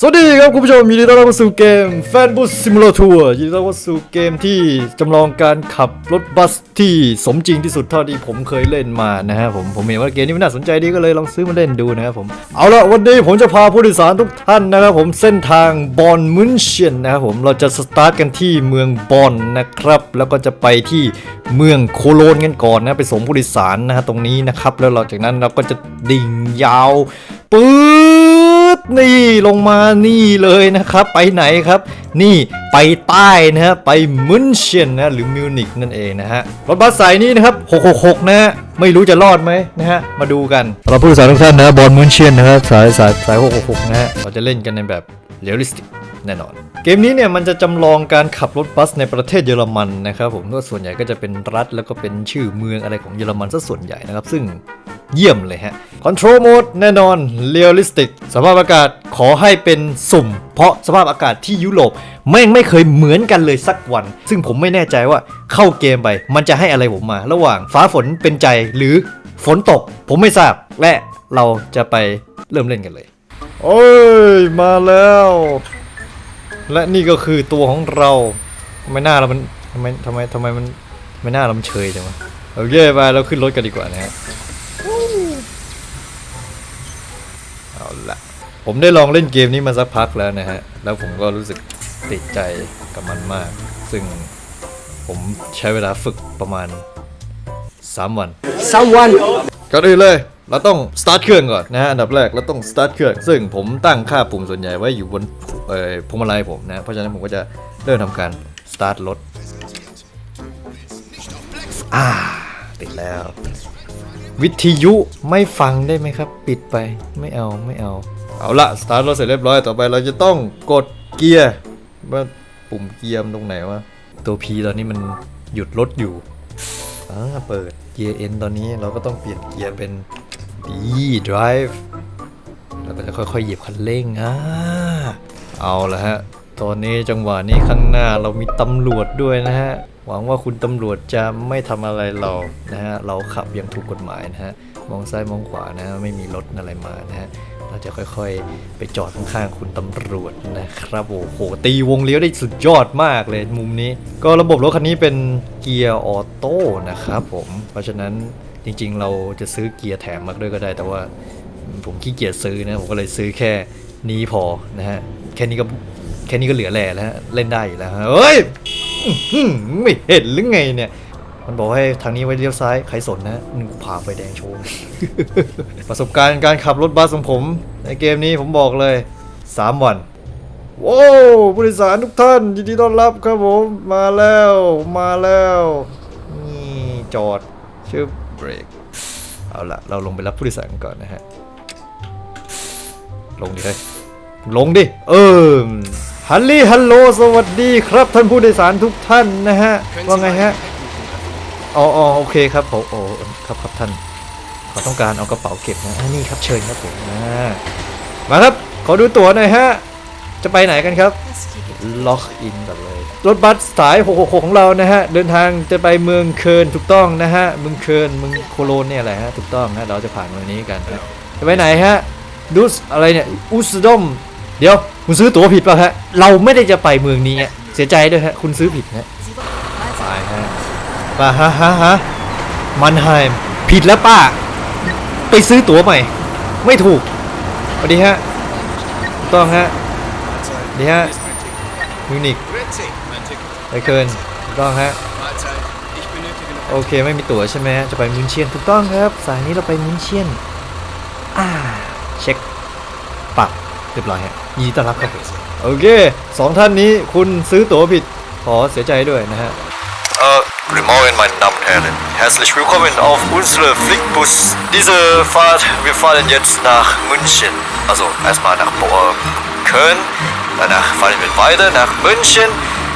สวัสดีครับคุณผู้ชมยินดีต้อนรับเข้าสู่เกม Fan Bus Simulator ยินดีต้อนรับเข้าสู่เกมที่จำลองการขับรถบัสที่สมจริงที่สุดเท่าที่ผมเคยเล่นมานะฮะผมผมเห็นว่าเกมนี้มันน่าสนใจดีก็เลยลองซื้อมาเล่นดูนะครับผมเอาละวันนี้ผมจะพาผู้โดยสารทุกท่านนะครับผมเส้นทางบอนมุนเชียนนะครับผมเราจะสตาร์ทกันที่เมืองบอนนะครับ แล้วก็จะไปที่เมืองโคโลนกันก่อนนะไปส่งผู้โดยสารนะฮะตรงนี้นะครับแล้วหลังจากนั้นเราก็จะดิ่งยาวปื๊ นี่ลงมานี่เลยนะครับ ไปไหนครับ นี่ไปใต้นะฮะไปมุนเชียนนะหรือมิวนิกนั่นเองนะฮะรถบัสสายนี้นะครับ 666 นะฮะไม่รู้จะรอดไหมนะฮะมาดูกันเราผู้โดยสารทุกท่านนะบอลมุนเชียนนะครับสายสายสาย 666 นะฮะเราจะเล่นกันในแบบเรียลลิสติกแน่นอน เกมนี้เนี่ยมันจะจำลองการขับรถบัสในประเทศเยอรมันนะครับผมก็ส่วนใหญ่ก็จะเป็นรัฐแล้วก็เป็นชื่อเมืองอะไรของเยอรมันซะส่วนใหญ่นะครับ ซึ่งเยี่ยมเลยฮะ Control Mode แน่นอน Realistic สภาพอากาศขอให้เป็นสุ่ม เพราะสภาพอากาศที่ยุโรปแม่งไม่เคยเหมือนกันเลยสักวัน ซึ่งผมไม่แน่ใจว่าเข้าเกมไปมันจะให้อะไรผมมา ระหว่างฟ้าฝนเป็นใจหรือฝนตก ผมไม่ทราบและเราจะไปเริ่มเล่นกันเลย โอ้ยมาแล้ว และนี่ก็คือตัวของเราทำไมหน้าเรามันทำไมทำไมทำไมมันทำไม่หน้าเรามันเฉยจังวะโอเคไปเราขึ้นรถกันดีกว่านะฮะเอาละผมได้ลองเล่นเกมนี้มาสักพักแล้วนะฮะ แล้วผมก็รู้สึกติดใจกับมันมาก ซึ่งผมใช้เวลาฝึกประมาณ 3 วัน someone ก่อนอื่นเลย เราต้องสตาร์ทเครื่องก่อนนะฮะอันดับแรกเราต้องสตาร์ทเครื่องซึ่งผมตั้งค่าปุ่มส่วนใหญ่ไว้อยู่บนเอ่อพวงมาลัยผมนะเพราะฉะนั้นผมก็จะเริ่มทำการสตาร์ทรถอ่าติดแล้ว วิทยุไม่ฟังได้ไหมครับ ปิดไปไม่เอาไม่เอา เอาละสตาร์ทรถเสร็จเรียบร้อยต่อไปเราจะต้องกดเกียร์ว่าปุ่มเกียร์ตรงไหนวะตัว P ตอนนี้มันหยุดรถอยู่อ่าเปิดเกียร์ N ตอนนี้เราก็ต้องเปลี่ยนเกียร์เป็น D drive แล้วก็จะค่อยๆ เหยียบคันเร่งอ่าเอาละฮะ ตอนนี้จังหวะนี้ข้างหน้าเรามีตำรวจด้วยนะฮะ หวังว่าคุณตำรวจจะไม่ทำอะไรเรานะฮะ เราขับอย่างถูกกฎหมายนะฮะ มองซ้ายมองขวานะฮะ ไม่มีรถอะไรมานะฮะ เราจะค่อยๆ ไปจอดข้างๆคุณตำรวจนะครับโอ้โห ตีวงเลี้ยวได้สุดยอดมากเลยมุมนี้ ก็ระบบรถคันนี้เป็นเกียร์ออโต้นะครับผม เพราะฉะนั้น จริง ๆ เราจะซื้อเกียร์แถมมาด้วยก็ได้ แต่ว่าผมขี้เกียจซื้อนะผมก็เลยซื้อแค่นี้พอนะฮะแค่นี้ก็แค่นี้ก็เหลือแหล่แล้วเล่นได้อยู่แล้วเฮ้ยไม่เห็นหรือไงเนี่ย มันบอกให้ทางนี้ไว้เลี้ยวซ้ายใครสนนะนึกผ่าไฟแดงโชว์ประสบการณ์การขับรถบัสของผม ในเกมนี้ผมบอกเลย 3 วันว้าวผู้โดยสารทุกท่าน ยินดีต้อนรับครับผม มาแล้วมาแล้ว นี่จอดชื่อ เบรกเอาละเราลงไปรับผู้โดยสารกันก่อนนะฮะ ลงดิเฮ้ยลงดิ เออฮัลลี่ฮัลโหลสวัสดีครับท่านผู้โดยสารทุกท่านนะฮะ ว่าไงฮะอ๋ออ๋อโอเคครับผมโอ้ครับครับท่านขอต้องการเอากระเป๋าเก็บนะนนี้ครับเชิญครับผมนะมาครับขอดูตั๋วหน่อยฮะ จะไปไหนกันครับ ล็อกอินกันเลย รถบัสสาย 666 ของเรานะฮะ เดินทางจะไปเมืองเคิร์นถูกต้องนะฮะ เมืองเคิร์นเมืองโคโลนเนี่ยแหละฮะ ถูกต้องฮะเราจะผ่านเมืองนี้กันนะจะไปไหนฮะดูสอะไรเนี่ย อุสดม เดี๋ยว คุณซื้อตั๋วผิดป่ะฮะ เราไม่ได้จะไปเมืองนี้อะเสียใจด้วยฮะ คุณซื้อผิดฮะไปฮะป้าฮะฮะฮะมันไฮมผิดแล้วป้า ไปซื้อตั๋วใหม่ ไม่ถูกสวัสดีฮะถูกต้องฮะ สวัสดีฮะมิวนิกไปเคินถูกต้องฮะโอเคไม่มีตั๋วใช่ไหมฮะจะไปมุนเชียนถูกต้องครับ สายนี้เราไปมุนเชียนอ่าเช็คปรับเรียบร้อยฮะยินดีต้อนรับครับโอเคสองท่านนี้คุณซื้อตั๋วผิดขอเสียใจด้วยนะฮะ Äh, guten Morgen, meine Damen und Herren. Herzlich willkommen auf unsere Flickbus. Diese Fahrt, wir fahren jetzt nach München. Also erstmal nach Köln, danach fahren wir weiter nach München.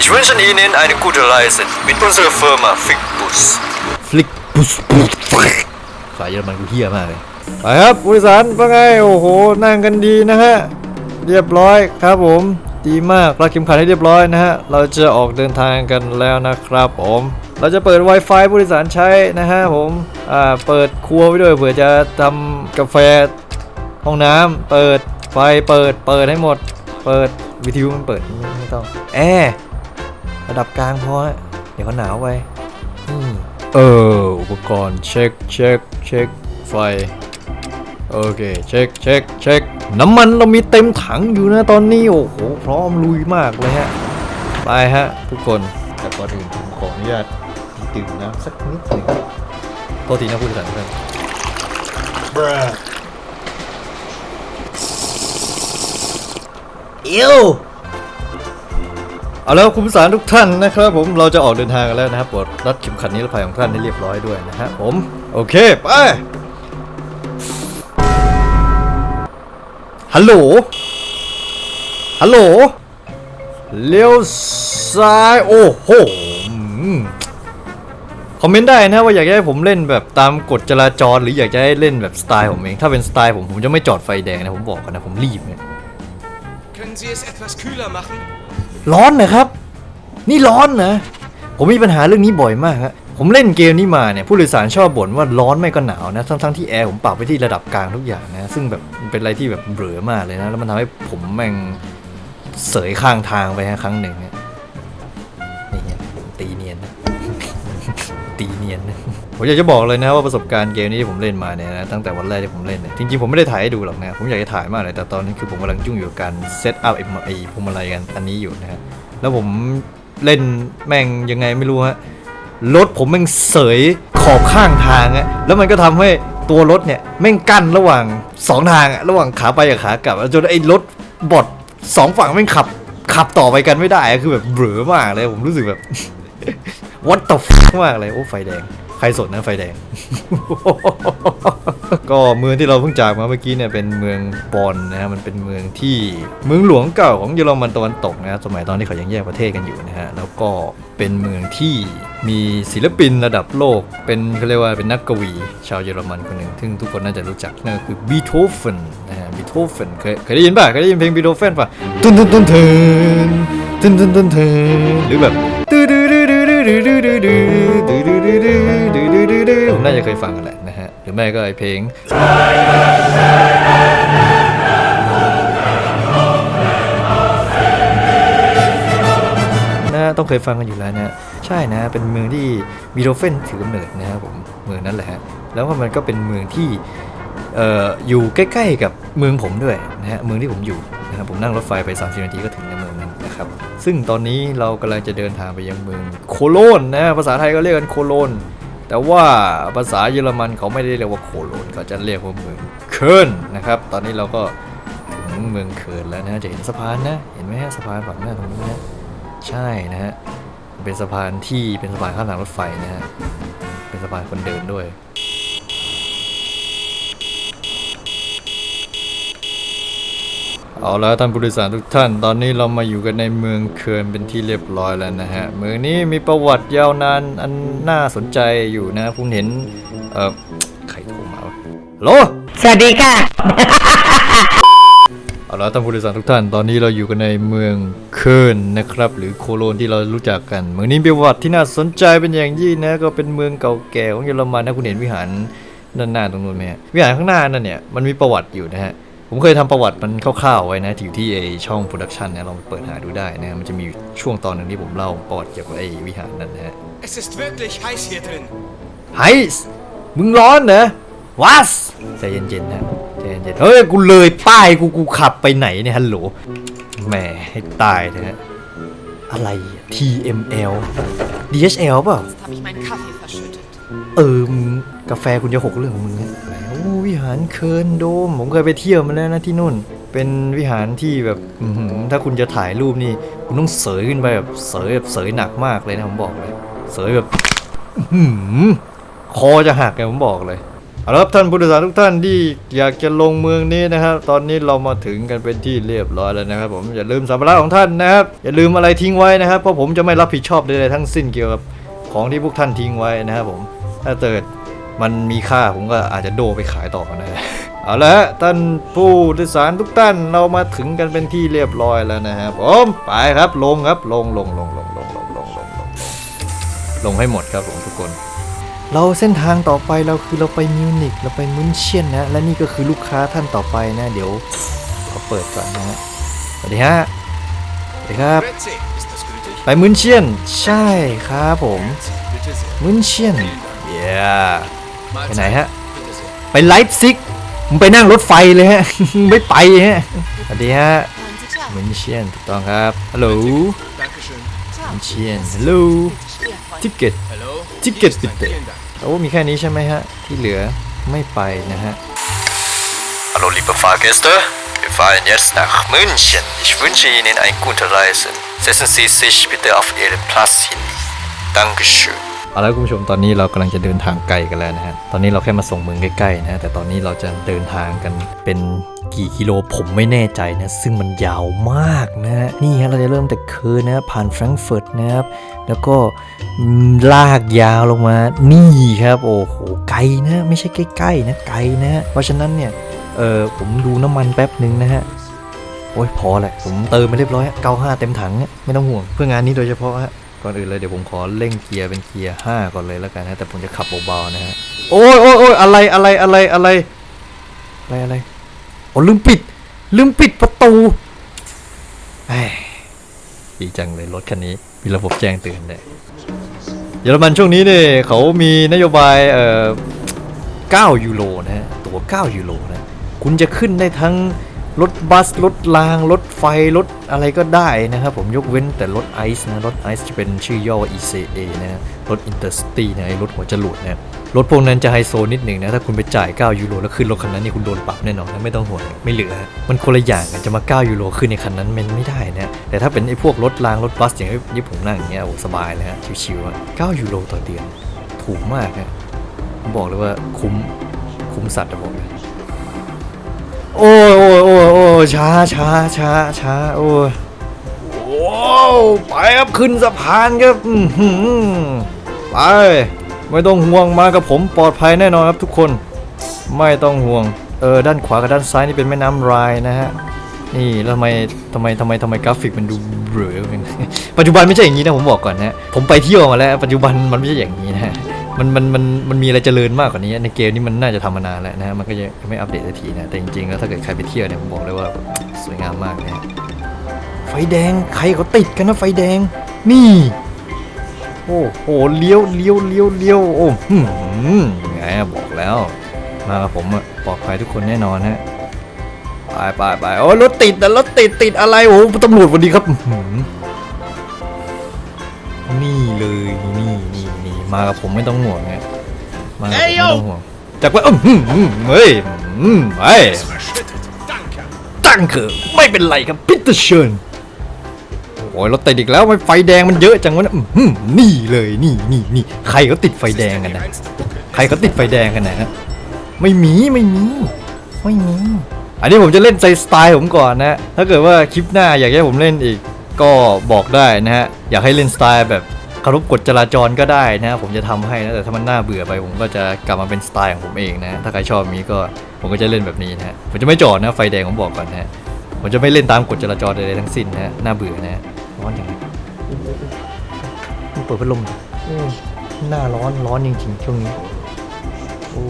Ich wünsche Ihnen eine gute Reise mit unserer Firma Flickbus. ฟลิกบุสบุสฟลิกสายเยอรมันกูเฮี้ยมากเลยไปครับผู้โดยสารว่าไง โอ้โห นั่งกันดีนะฮะ เรียบร้อยครับผม ดีมากรัดเข็มขัดให้เรียบร้อยนะฮะ เราจะออกเดินทางกันแล้วนะครับผม เราจะเปิด Wi-Fi ผู้โดยสารใช้นะฮะผม อ่า เปิดครัวไว้ด้วยเผื่อจะทำกาแฟห้องน้ำเปิดไฟเปิดเปิดให้หมด เปิดวิทยุมันเปิดไม่ไม่ต้องแอร์ระดับกลางพอฮะเดี๋ยวเขาหนาวไปอืมเอออุปกรณ์เช็คเช็คเช็คไฟโอเคเช็คเช็คเช็คน้ำมันเรามีเต็มถังอยู่นะตอนนี้โอ้โหพร้อมลุยมากเลยฮะไปฮะทุกคนแต่ก่อนอื่นผมขออนุญาตดื่มน้ำสักนิดหนึ่งโทษทีนะผู้โดยสารทุกท่าน อิวเอาแล้วคุณผู้สารทุกท่านนะครับ ผมเราจะออกเดินทางกันแล้วนะครับปลดรัดเข็มขัดนิรภัยของท่านให้เรียบร้อยด้วยนะฮะผม โอเค ไป ฮัลโหล ฮัลโหล เลี้ยวซ้าย โอ้โหคอมเมนต์ได้นะว่าอยากให้ผมเล่นแบบตามกฎจราจร หรืออยากจะให้เล่นแบบสไตล์ผมเอง ถ้าเป็นสไตล์ผมผมจะไม่จอดไฟแดงนะผมบอกกันนะผมรีบเนี่ย Können Sie es etwas kühler machen? ร้อนนะครับ นี่ร้อนนะ ผมมีปัญหาเรื่องนี้บ่อยมากฮะผมเล่นเกมนี้มาเนี่ยผู้โดยสารชอบบ่นว่าร้อนไม่ก็หนาวนะทั้งทั้งๆที่แอร์ผมปรับไปที่ระดับกลางทุกอย่างนะ ซึ่งแบบมันเป็นอะไรที่แบบเบลอมากเลยนะ แล้วมันทำให้ผมแม่งเสยข้างทางไปฮะครั้งหนึ่งเนี่ยนี่ไงตีเนียนนะ ตีเนียนนะ ผมอยากจะบอกเลยนะว่าประสบการณ์เกมนี้ที่ผมเล่นมาเนี่ยนะตั้งแต่วันแรกที่ผมเล่นเนี่ยจริงๆผมไม่ได้ถ่ายให้ดูหรอกนะผมอยากจะถ่ายมากเลยแต่ตอนนี้คือผมกำลังยุ่งอยู่กับการเซตอัพไอ้ไอ้พวงมาลัยกันอันนี้อยู่นะฮะแล้วผมเล่นแม่งยังไงไม่รู้ฮะรถผมแม่งเสยขอบข้างทางอะแล้วมันก็ทำให้ตัวรถเนี่ยแม่งกั้นระหว่างสองทางอะระหว่างขาไปกับขากลับจนไอ้รถบอดสองฝั่งแม่งขับขับต่อไปกันไม่ได้คือแบบเบลอมากเลยผมรู้สึกแบบ what the fuck มากเลยโอ้ไฟแดง ครสนนะไฟแดง ก็เมืองที่เราเพิ่งจากมาเมื่อกี้เนี่ยเป็นเมืองบอนนะฮะมันเป็นเมืองที่เมืองหลวงเก่าของเยอรมันตะวันตกนะสมัยตอนที่เขายังแยกประเทศกันอยู่นะฮะแล้วก็เป็นเมืองที่มีศิลปินระดับโลก เป็นเขาเรียกว่าเป็นนักกวี ชาวเยอรมันคนหนึ่งซึ่งทุกคนน่าจะรู้จักนั่นก็คือบีโธเฟนนะฮะบีโธเฟนเคยเคยได้ยินป่ะเคยได้ยินเพลงบีโธเฟนป่ะตุนตุนตุนเทินตุนตุนตุนเทินหรือแบบ น่าจะเคยฟังกันแหละนะฮะ หรือไม่ก็ไอเพลงนะต้องเคยฟังกันอยู่แล้วนะใช่นะเป็นเมืองที่มีโรเฟนถือกำเนิดนะครับผมเมืองนั้นแหละฮะแล้วก็มันก็เป็นเมืองที่อออยู่ใกล้ๆกับเมืองผมด้วยนะฮะเมืองที่ผมอยู่นะครับผมนั่งรถไฟไป 30 นาทีก็ถึงในเมืองนั้นนะครับซึ่งตอนนี้เรากำลังจะเดินทางไปยังเมืองโคโลนนะภาษาไทยก็เรียกกันโคโลน แต่ว่าภาษาเยอรมันเขาไม่ได้เรียกว่าโคโลนเขาจะเรียกว่าเมืองเคิร์นนะครับ ตอนนี้เราก็ถึงเมืองเคิร์นแล้วนะจะเห็นสะพานนะ เห็นไหมฮะสะพานฝั่งหน้าตรงนี้นะใช่นะฮะเป็นสะพานที่เป็นสะพานข้ามทางรถไฟนะฮะเป็นสะพานคนเดินด้วย เอาแล้วท่านผู้โดยสารทุกท่าน ตอนนี้เรามาอยู่กันในเมืองเคิร์นเป็นที่เรียบร้อยแล้วนะฮะ เมืองนี้มีประวัติยาวนานอันน่าสนใจอยู่นะผมเห็น เอ่อใครโทรมาวะฮัลโหลสวัสดีค่ะ เอาละท่านผู้โดยสารทุกท่าน ตอนนี้เราอยู่กันในเมืองเคิร์นนะครับ หรือโคโลนที่เรารู้จักกัน เมืองนี้มีประวัติที่น่าสนใจเป็นอย่างยิ่งนะ ก็เป็นเมืองเก่าแก่ของเยอรมันนะคุณเห็นวิหารด้านหน้าตรงนู้นไหมฮะวิหารข้างหน้านั่นเนี่ยมันมีประวัติอยู่นะฮะ ผมเคยทำประวัติมันคร่าวๆไว้นะที่อยู่ที่ไอช่องโปรดักชันเนี่ยลองไปเปิดหาดูได้นะมันจะมีช่วงตอนหนึ่งที่ผมเล่าประวัติเกี่ยวกับไอวิหารนั่นนะฮะ Es ist wirklich heiß hier drin. ไฮส์มึงร้อนเหรอวัสใจเย็นๆนะใจเย็นๆเฮ้ยกูเลยป้ายกูกูขับไปไหนเนี่ยฮัลโหลแหมให้ตายนะฮะอะไรอะ TML DHL เปล่า habe ich meinen Kaffee verschüttet. เออมึงกาแฟคุณจะหกเรื่องของมึงเนี่ยแล้ว วิหารเคิร์นโดม ผมเคยไปเที่ยวมาแล้วนะที่นู่น เป็นวิหารที่แบบถ้าคุณจะถ่ายรูปนี่ คุณต้องเสยขึ้นไปแบบเสยแบบเสยหนักมากเลยนะผมบอกเลย เสยแบบหือคอจะหักเลยผมบอกเลยเอาละครับท่านผู้โดยสารทุกท่านที่อยากจะลงเมืองนี้นะครับ ตอนนี้เรามาถึงกันเป็นที่เรียบร้อยแล้วนะครับ ผมอย่าลืมสัมภาระของท่านนะครับ อย่าลืมอะไรทิ้งไว้นะครับเพราะผมจะไม่รับผิดชอบใดๆทั้งสิ้นเกี่ยวกับของที่พวกท่านทิ้งไว้นะครับผมถ้าเกิด มันมีค่าผมก็อาจจะโดไปขายต่อนะเอาละท่านผู้โดยสารทุกท่านเรามาถึงกันเป็นที่เรียบร้อยแล้วนะครับผมไปครับลงครับลงลงลงลงลงลงลงลงลงลงให้หมดครับผมทุกคน เราเส้นทางต่อไปเราคือเราไปมิวนิกเราไปมุนเชียนนะและนี่ก็คือลูกค้าท่านต่อไปนะ เดี๋ยวเขอเปิดก่อนนะฮะสวัสดีฮะสวัสดีครับ ไปมุนเชียน ใช่ครับผมมุนเชียนเย้ ไปไหนฮะ Bitte sehr. ไปไลฟ์ซิกมึงไปนั่งรถไฟเลยฮะ ไม่ไปฮะ สวัสดีฮะ Hören Sie klar. มุนเชียนถูกต้องครับ ฮัลโหล Dankeschön. มุนเชียน ฮัลโหล Schwer, ทิกเก็ต Hallo? Ticket Hier ist mein bitte. Vielen Dank. โอ้มีแค่นี้ใช่ไหมฮะ ที่เหลือไม่ไปนะฮะ Hallo liebe Fahrgäste, wir fahren jetzt nach München. Ich wünsche Ihnen eine gute Reise. Setzen Sie sich bitte auf Ihren Platz hin. Dankeschön. เอาละคุณผู้ชมตอนนี้เรากำลังจะเดินทางไกลกันแล้วนะฮะ ตอนนี้เราแค่มาส่งเมืองใกล้ๆนะแต่ตอนนี้เราจะเดินทางกันเป็นกี่กิโลผมไม่แน่ใจนะ ซึ่งมันยาวมากนะฮะ นี่ฮะเราจะเริ่มแต่เคิร์นนะผ่านแฟรงก์เฟิร์ตนะครับ แล้วก็ลากยาวลงมานี่ครับ โอ้โหไกลนะไม่ใช่ใกล้ๆนะไกลนะ เพราะฉะนั้นเนี่ยเออผมดูน้ำมันแป๊บหนึ่งนะฮะโอ้ยพอแหละผมเติมมาเรียบร้อย95เต็มถังไม่ต้องห่วงเพื่องานนี้โดยเฉพาะฮะ ก่อนอื่นเลยเดี๋ยวผมขอเร่งเกียร์เป็นเกียร์5ก่อนเลยแล้วกันนะแต่ผมจะขับเบาๆนะฮะโอ้ยโอ้ยโอ้ยอะไรอะไรอะไรอะไรอะไรอะไรโอ้ลืมปิด ลืมปิดประตูแหมดีจังเลยรถคันนี้มีระบบแจ้งเตือนเลยเยอรมันช่วงนี้เนี่ยเขามีนโยบายเอ่อ9ยูโรนะฮะตัว 9 ยูโรนะ คุณจะขึ้นได้ทั้ง รถบัส รถราง รถไฟ รถอะไรก็ได้นะครับผมยกเว้นแต่รถไอซ์นะ รถไอซ์จะเป็นชื่อย่อว่า ECA นะฮะรถ Intercity นะไอรถหัวจรวดนะรถพวกนั้นจะไฮโซนิดหนึ่งนะ ถ้าคุณไปจ่าย 9 ยูโรแล้วขึ้นรถคันนั้นนี่คุณโดนปรับแน่นอนนะไม่ต้องห่วงไม่เหลือ มันคนละอย่างจะมา 9 ยูโรขึ้นในคันนั้นมันไม่ได้นะ แต่ถ้าเป็นไอ้พวกรถราง รถบัสอย่างที่ผมนั่งอย่างเงี้ยโอ้สบายเลยฮะชิวๆอะ9ยูโรต่อเดือนถูกมากนะผมบอกเลยว่าคุ้มคุ้มสัตว์อะผมเลย โอ้ยโอ้ยโอ้ยโอ้ยช้าช้าช้าช้าโอ้ยว้าวไปครับขึ้นสะพานครับอื้อหือไปไม่ต้องห่วงมากับผมปลอดภัยแน่นอนครับทุกคน ไม่ต้องห่วงเออด้านขวากับด้านซ้ายนี่เป็นแม่น้ำรายนะฮะนี่แล้วทำไมทำไมทำไมทำไมกราฟิกมันดูเบลออย่างปัจจุบันไม่ใช่อย่างนี้นะผมบอกก่อนนะผมไปเที่ยวมาแล้ว ปัจจุบันมันไม่ใช่อย่างนี้นะฮะ มันมันมันมันมีอะไรเจริญมากกว่านี้ ในเกมนี้มันน่าจะทำมานานแล้วนะฮะมันก็ยังไม่อัปเดตสักทีนะแต่จริงๆแล้วถ้าเกิดใครไปเที่ยวเนี่ยผมบอกเลยว่าสวยงามมากนะไฟแดงใครเขาติดกันนะไฟแดง นี่ โอ้โหเลี้ยวเลี้ยวเลี้ยวเลี้ยวโอ้หืมไงบอกแล้ว มากับผมอะปลอดภัยทุกคนแน่นอนฮะไปไปไปโอ้รถติดนะรถติดติดอะไรโอ้ตำรวจวันดีครับนี่เลย มากับผมไม่ต้องห่วงไงมากับผมไม่ต้องห่วงจากว่าอื้อหือเฮ้ยอืมไอ้ Verschüttet. Danke. ตั้งเถอะไม่เป็นไรครับพิตเชิญโอ้ยรถติดอีกแล้วทำไมไฟแดงมันเยอะจังวะเนี่ยอื้อหือนี่เลยนี่นี่นี่ใครเขาติดไฟแดงกันนะ Reinste Buckel. ใครเขาติดไฟแดงกันนะฮะไม่มีไม่มีไม่มีอันนี้ผมจะเล่นใจสไตล์ผมก่อนนะถ้าเกิดว่าคลิปหน้าอยากให้ผมเล่นอีกก็บอกได้นะฮะอยากให้เล่นสไตล์แบบ เคารพกฎจราจรก็ได้นะฮะผมจะทำให้นะแต่ถ้ามันน่าเบื่อไปผมก็จะกลับมาเป็นสไตล์ของผมเองนะถ้าใครชอบแบบนี้ก็ผมก็จะเล่นแบบนี้นะฮะผมจะไม่จอดนะไฟแดงผมบอกก่อนนะฮะผมจะไม่เล่นตามกฎจราจรใดๆทั้งสิ้นนะฮะน่าเบื่อนะฮะร้อนจังเลยเปิดพัดลมดิอืมหน้าร้อนร้อนจริงๆช่วงนี้โอ้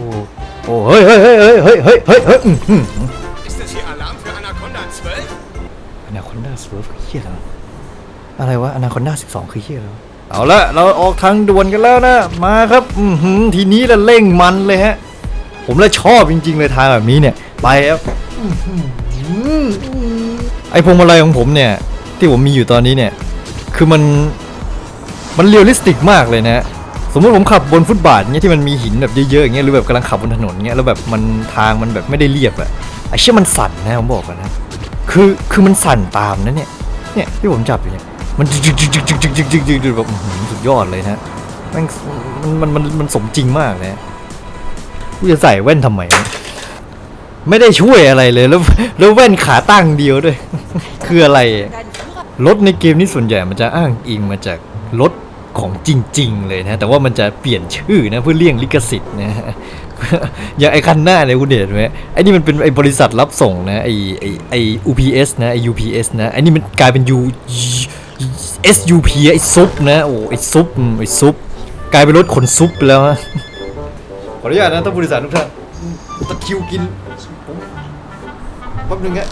โอ้เฮ้ยเฮ้ยเฮ้ยเฮ้ยเฮ้ยเฮ้ยเฮ้ยอื้อหือ Ist das hier Alarm für Anaconda 12? อนาคอนด้าสวิฟคือเฮียแล้วอะไรวะอนาคอนด้า12คือเฮียแล้ว เอาละเราออกทางด่วนกันแล้วนะ มาครับอืทีนี้ละเร่งมันเลยฮะ ผมละชอบจริง ๆ เลยทางแบบนี้เนี่ย ไปครับไอพวงมาลัยของผมเนี่ย ที่ผมมีอยู่ตอนนี้เนี่ย คือมันมันเรียลลิสติกมากเลยนะสมมติผมขับบนฟุตบาทเงี้ยที่มันมีหินแบบเยอะๆอย่างเงี้ยหรือแบบกำลังขับบนถนนเงี้ยแล้วแบบมันทางมันแบบไม่ได้เรียบอะไอเชี่ยมันสั่นนะผมบอกกันนะคือคือมันสั่นตามนะเนี่ยเนี่ยที่ผมจับอยู่เนี่ย มันจึกจึกจึกจึกจึกจึกจึกจึกแบบสุดยอดเลยนะแม่งมันมันมันมันสมจริงมากเลยกูจะใส่แว่นทำไม ไม่ได้ช่วยอะไรเลยแล้วแล้วแว่นขาตั้งเดียวด้วย คืออะไรรถในเกมนี้ส่วนใหญ่มันจะอ้างอิงมาจากรถของจริง ๆ เลยนะแต่ว่ามันจะเปลี่ยนชื่อนะเพื่อเลี่ยงลิขสิทธิ์นะอย่างไอ้คันหน้าเนี่ยคุณเห็นไหมไอ้นี่มันเป็นไอ้บริษัทรับส่งนะไอ้ไอ้ไอ้ UPS นะไอ้ UPS นะไอ้นี่มันกลายเป็น U SUP ไอ้ซุปนะโอ้ไอ้ซุปไอ้ซุปกลายเป็นรถขนซุปไปแล้วฮะขออนุญาตนะท่านบริษัททุกท่านตะคิวกินผมแป๊บนึงฮะ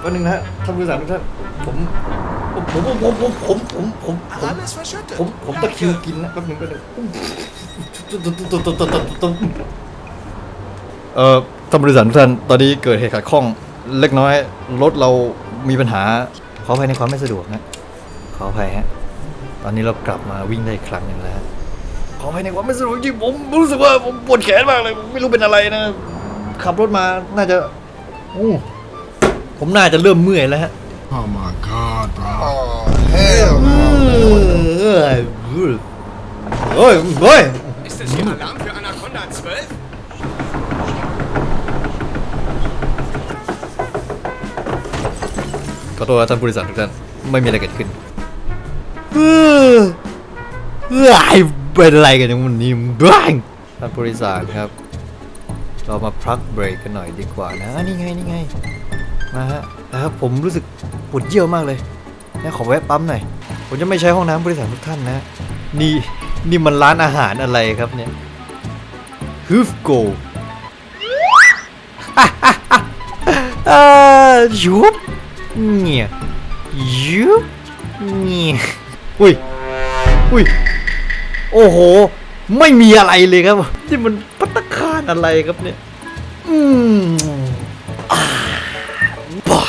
ไปวันหนึ่งนะฮะท่านผู้โดยสารทุกท่านผมผมผมผมผมผมผมผมผมผมผมตะคิวกินนะแป๊บหนึงแป๊บหนึงเอ่อท่านผู้โดยสารทุกท่านตอนนี้เกิดเหตุขัดข้องเล็กน้อยรถเรามีปัญหาขออภัยในความไม่สะดวกนะ ขออภัยฮะ ตอนนี้เรากลับมาวิ่งได้อีกครั้งหนึ่งแล้วฮะขออภัยในความไม่สะดวกจริงผมรู้สึกว่าผมปวดแขนมากเลยผมไม่รู้เป็นอะไรนะ ขับรถมาน่าจะโอ้ผมน่าจะเริ่มเมื่อยแล้วฮะ Oh my god, bro. เฮ้ยเฮ้ยเฮ้ย Ist das hier Alarm für Anaconda 12? ขอโทษครับท่านผู้โดยสารทุกท่านไม่มีอะไรเกิดขึ้น เออเฮ้ยเป็นอะไรกันอย่างวันนี้มึงบ้างท่านผู้โดยสารครับ เรามาพักเบรกกันหน่อยดีกว่านะอะนี่ไงนี่ไงมาฮะนะครับผมรู้สึกปวดเยี่ยวมากเลยนะขอแวะปั๊มหน่อยผมจะไม่ใช้ห้องน้ำผู้โดยสารทุกท่านนะ นี่นี่มันร้านอาหารอะไรครับเนี่ยฮูฟโกอ่ายุบเนี่ยยุบเนี่ย อุ้ย อุ้ย โอ้โห ไม่มีอะไรเลยครับ นี่มันปัตตคารอะไรครับเนี่ย อืมอ่าบ้า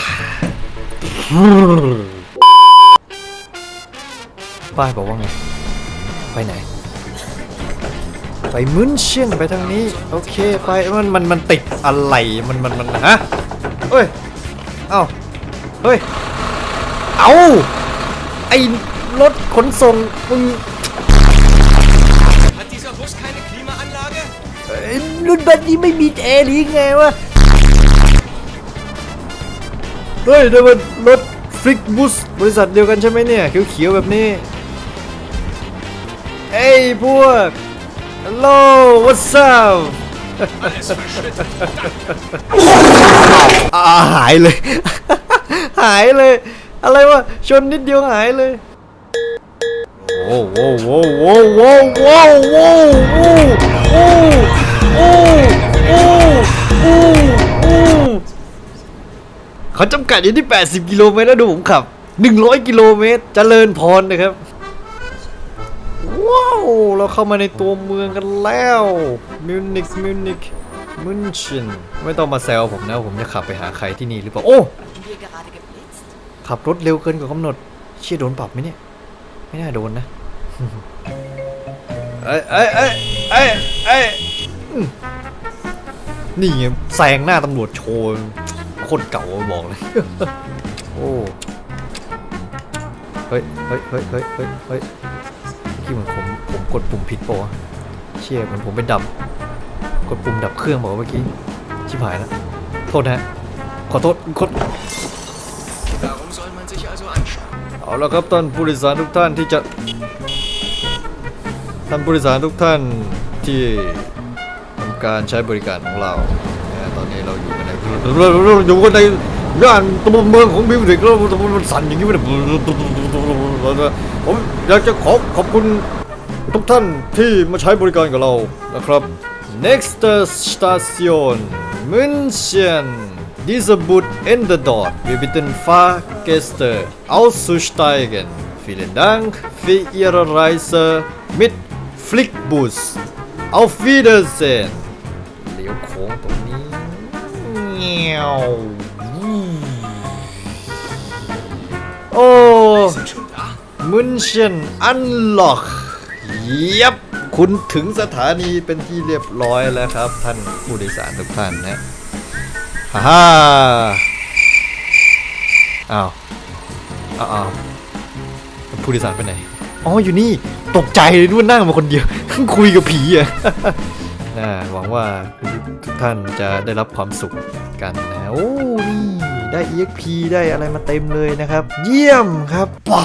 ป้ายบอกว่าไง ไปไหน ไปมุนเชียนไปทางนี้ โอเค ไป มัน มัน มันติดอะไร มัน มัน มันฮะเฮ้ย เอ้า เฮ้ย เอาไอ รถขนส่งมึงรุ่นแบบนี้ไม่มีแอร์หรือไงวะ เฮ้ยนี่มันรถฟลิกบุสบริษัทเดียวกันใช่ไหมเนี่ย เขียวๆแบบนี้ เอ้ยพวก ฮัลโหล what's up อาหายเลย หายเลย อะไรวะ ชนนิดเดียวหายเลย โอ้โหโอ้โหโอ้โหโอ้โหโอ้โหโอ้โหโอ้โหโอ้โหโอ้เขาจำกัดอยู่ที่ 80 กิโลเมตรแล้วดูผมขับ 100 กิโลเมตรเจริญพรนะครับ ว้าว เราเข้ามาในตัวเมืองกันแล้วมิวนิกมิวนิกมุนเชนไม่ต้องมาแซวผมนะ ผมจะขับไปหาใครที่นี่หรือเปล่า โอ้ขับรถเร็วเกินกว่ากำหนด เชี่ยโดนปรับไหมเนี่ย ไม่น่าโดนนะ เอ้ยเอ้ยเอ้ยเอ้ยเอ้ยอืมนี่ไงแซงหน้าตำรวจโชว์โคตรเก่าบอกเลย โอ้เฮ้ยเฮ้ยเฮ้ยเฮ้ยเฮ้ยเฮ้ยเมื่อกี้เหมือนผมผมกดปุ่มผิดปะวะเชี่ยเหมือนผมไปดับ กดปุ่มดับเครื่องบอกว่าเมื่อกี้ชิบหายแล้วโทษนะฮะขอโทษขอ Warum soll man sich also anschauen? เอาละครับท่านผู้โดยสารทุกท่านที่จะ ท่านผู้โดยสารทุกท่านที่ทำการใช้บริการของเรานะตอนนี้เราอยู่กันในเราอยู่กันในย่านตำบลเมืองของบิวสิกแล้วมันสั่นอย่างนี้ไม่ได้ผมอยากจะขอขอบคุณทุกท่านที่มาใช้บริการกับเรานะครับ next station München Dieser Boot endet dort. Wir bitten Fahrgäste auszusteigen. Vielen Dank für Ihre Reise mit Flickbus. Auf Wiedersehen. เลี้ยวโค้งตรงนี้เงี้ยวโอ้ Sind schon da? มุนเชนอันล็อกยับคุณถึงสถานีเป็นที่เรียบร้อยแล้วครับ ท่านผู้โดยสารทุกท่านนะฮ่าฮ่าอ้าวอ้าวอ้าวผู้โดยสารไปไหน อ๋อ อยู่นี่ ตกใจเลยด้วยนั่งมาคนเดียวคุยกับผีอะน่าหวังว่าทุกท่านจะได้รับความสุขกันนะโอ้นี่ได้ EXP ได้อะไรมาเต็มเลยนะครับ เยี่ยมครับว้า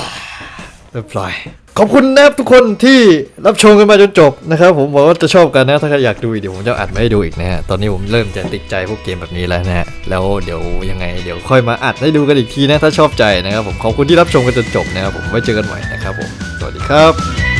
เรียบร้อยขอบคุณนะครับทุกคนที่รับชมกันมาจนจบนะครับ ผมบอกว่าจะชอบกันนะถ้าใครอยากดูอีกเดี๋ยวผมจะอัดมาให้ดูอีกนะฮะตอนนี้ผมเริ่มจะติดใจพวกเกมแบบนี้แล้วนะฮะแล้วเดี๋ยวยังไงเดี๋ยวค่อยมาอัดให้ดูกันอีกทีนะถ้าชอบใจนะครับผมขอบคุณที่รับชมกันจนจบนะครับผมไว้เจอกันใหม่นะครับผมสวัสดีครับ